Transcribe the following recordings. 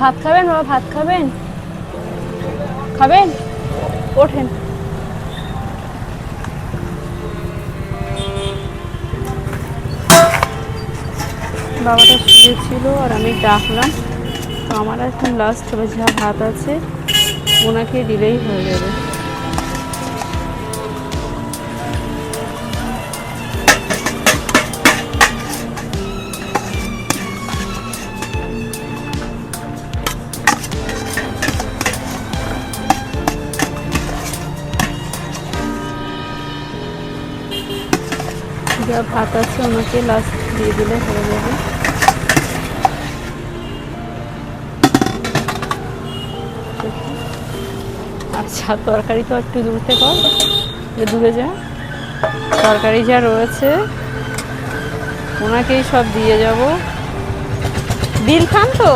ভাত খাবেন? বাবা ভাত খাবেন? খাবেন? ওঠেন। বাবাটা শুয়েছিল আর আমি ডাকলাম। তো আমার এখন লাস্ট হবে যা ভাত আছে। ওনাকে দিলেই হয়ে যাবে। যা ভাত আছে ওনাকে লাস্ট দিয়ে দিলে হয়ে যাবে। আচ্ছা তরকারি তো একটু দূর থেকে। কর, দূরে যা। তরকারি যা রয়েছে ওনাকেই সব দিয়ে যাব। বিল খান তো?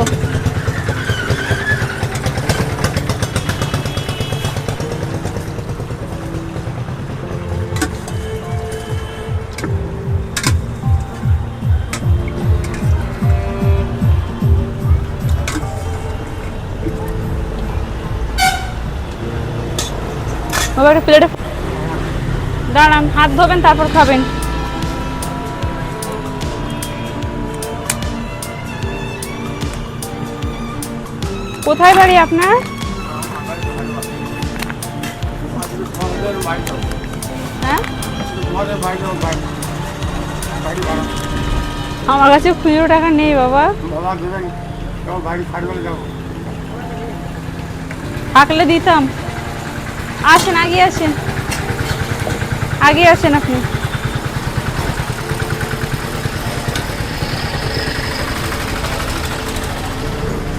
বাবা, একটা প্লেটে দাঁড়ান, হাত ধোবেন, তারপর খাবেন। কোথায় বাড়ি আপনার? হ্যাঁ? আমার কাছে খুচরো টাকা নেই বাবা। থাকলে দিতাম। আসেন আগে আসেন। আগে আসেন আপনি।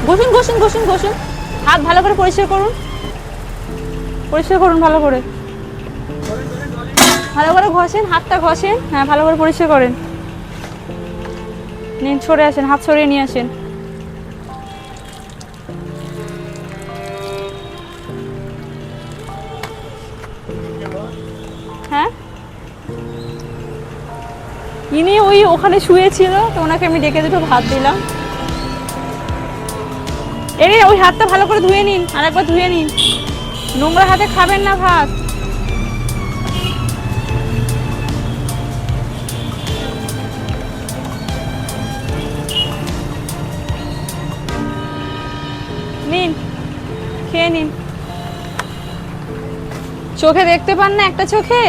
ঘষুন ঘষুন ঘষুন ঘষুন হাত ভালো করে পরিষ্কার করুন। পরিষ্কার করুন ভালো করে। ভালো করে ঘষেন, হাতটা ঘষেন। হ্যাঁ ভালো করে পরিষ্কার করেন। নিন, সরে আসেন, হাত সরিয়ে নিয়ে আসেন। হ্যাঁ? ইনি ওই ওখানে শুয়েছিল, তো ওনাকে আমি ডেকে দুটো ভাত দিলাম। এই ওই হাতটা ভালো করে ধুয়ে নিন আর একবার ধুয়ে নিন। নোংরা হাতে খাবেন না ভাত। নিন, খেয়ে নিন। চোখে দেখতে পান না একটা চোখে?